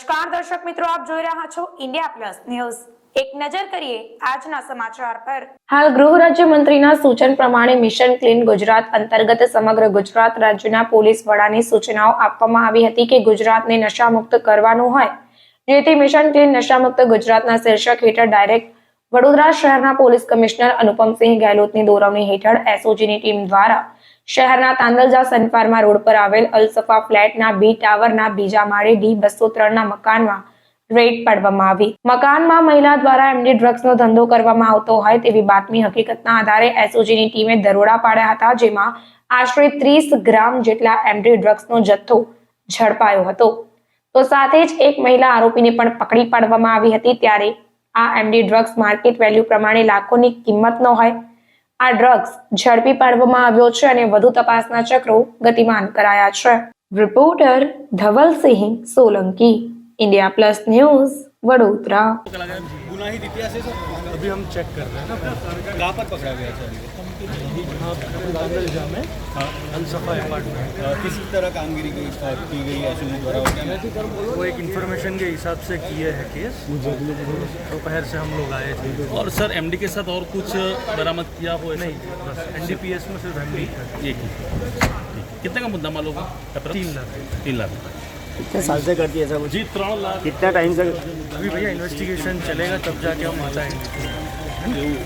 નમસ્કાર દર્શક મિત્રો, આપ જોઈ રહ્યા છો ઇન્ડિયા પ્લસ ન્યૂઝ એક નજર કરીએ આજના સમાચાર પર. હાલ ગૃહ રાજ્યમંત્રીના સૂચન પ્રમાણે મિશન ક્લીન ગુજરાત અંતર્ગત સમગ્ર ગુજરાત રાજ્યના પોલીસ વડાની સૂચનાઓ આપવામાં આવી હતી કે ગુજરાતને નશામુક્ત કરવાનું હોય, જેથી મિશન ક્લીન નશામુક્ત ગુજરાતના શીર્ષક હેઠળ ડાયરેક્ટ વડોદરા શહેરના પોલીસ કમિશનર અનુપમસિંહ ગેહલોતની દોરવણી હેઠળ એસઓજીની ટીમ દ્વારા શહેરના તાંદલજા સનફાર્મા રોડ પર આવેલ અલસફા ફ્લેટના બી ટાવરના બીજા માળે ડી બસો ત્રણના મકાનમાં રેડ પાડવામાં આવી. મકાનમાં મહિલા દ્વારા એમડી ડ્રગ્સનો ધંધો કરવામાં આવતો હોય તેવી બાતમી હકીકતના આધારે એસઓજીની ટીમે દરોડા પાડ્યા હતા, જેમાં આશરે ત્રીસ ગ્રામ જેટલા એમડી ડ્રગ્સનો જથ્થો ઝડપાયો હતો. તો સાથે જ એક મહિલા આરોપીને પણ પકડી પાડવામાં આવી હતી, ત્યારે આ એમડી ડ્રગ્સ માર્કેટ વેલ્યુ પ્રમાણે લાખોની કિંમતનો હોય. આ ડ્રગ્સ ઝડપી પાડવામાં આવ્યો છે અને વધુ તપાસના ચક્રો ગતિમાન કરાયા છે. Reporter Dhavalsinh Solanki India plus news Vadodara. गुनाहित इतिहास है सर? अभी हम चेक कर रहे हैं। कहाँ पर पकड़ा गया सर यहाँ दादरजा में। अपार्टमेंट। अ, तरह कामगिरी की की गई एसओजी द्वारा वो एक इन्फॉर्मेशन के हिसाब से किए है केस दोपहर से हम लोग आए थे। और सर एमडी के साथ और कुछ बरामद किया हो? नहीं बस एनडीपीएस में सिर्फ़ एम एक ही। कितने का मुद्दा मालूम है तीन लाख। तीन लाख। कितने साल से करती है ऐसा कुछ जी त्रण लाख कितना टाइम से अभी भैया इन्वेस्टिगेशन चलेगा तब जाके हम बताएंगे